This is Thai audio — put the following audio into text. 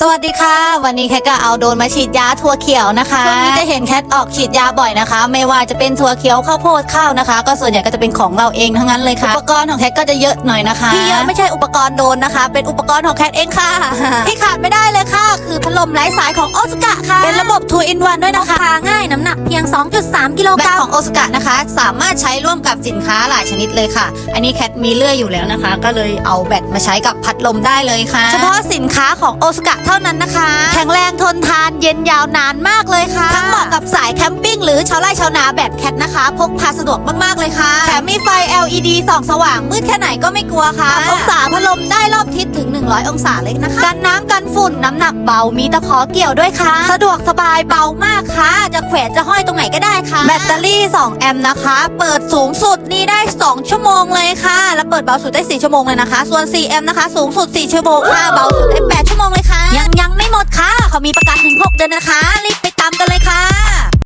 สวัสดีค่ะ วันนี้แคทก็เอาโดรนมาฉีดยาถั่วเขียวนะคะช่วงนี้จะเห็นแคทออกฉีดยาบ่อยนะคะ ไม่ว่าจะเป็นถั่วเขียวข้าวโพดข้าวนะคะ ก็ส่วนใหญ่ก็จะเป็นของเราเองทั้งนั้นเลยค่ะอุปกรณ์ของแคทก็จะเยอะหน่อยนะคะที่เยอะไม่ใช่อุปกรณ์โดรนนะคะ เป็นอุปกรณ์ของแคทเองค่ะที่ขาดไม่ได้เลยค่ะคือ พัดลมไร้สายของโอสกะค่ะ เป็นระบบ2 in 1ด้วยนะคะพาง่ายน้ำหนักเพียง 2.3 กิโลแบกตรัมของโอสกะนะคะ สามารถใช้ร่วมกับสินค้าหลายชนิดเลยค่ะ อันนี้แคทมีเลื่อยอยู่แล้วนะคะ ก็เลยเอาแบตมาใช้กับพัดลมได้เลยค่ะ เฉพาะสินค้าของโอสกะเท่านั้นนะคะ แข็งแรงทนทานเย็นยาวนานมากเลยค่ะ ทั้งเหมาะกับสายแคมปิ้งหรือชาวไร่ชาวนาแบบแคทนะคะ พกพาสะดวกมากๆเลยค่ะแถมมีไฟ LED ส่องสว่างมืดแค่ไหนก็ไม่กลัวค่ะปรับองศาพัดลมได้รอบทิศถึง 100 องศาเลยนะคะ กันน้ำกันฝุ่นน้ำหนักเบามีตะขอเกี่ยวด้วยค่ะ สะดวกสบายเบามากค่ะ จะแขวนจะห้อยตรงไหนก็ได้ค่ะ แบตเตอรี่ 2 แอมป์นะคะ เปิดสูงสุดนี่ได้ 2 ชั่วโมงเลยค่ะ แล้วเปิดเบาสุดได้ 4 ชั่วโมงเลยนะคะ ส่วน 4 แอมป์นะคะ สูงสุด 4 ชั่วโมงค่ะ เบาสุดได้ 8 ชั่วโมงเลยค่ะ ยังยังไม่หมดค่ะ เขามีประกันถึง 6 เดือนนะคะรี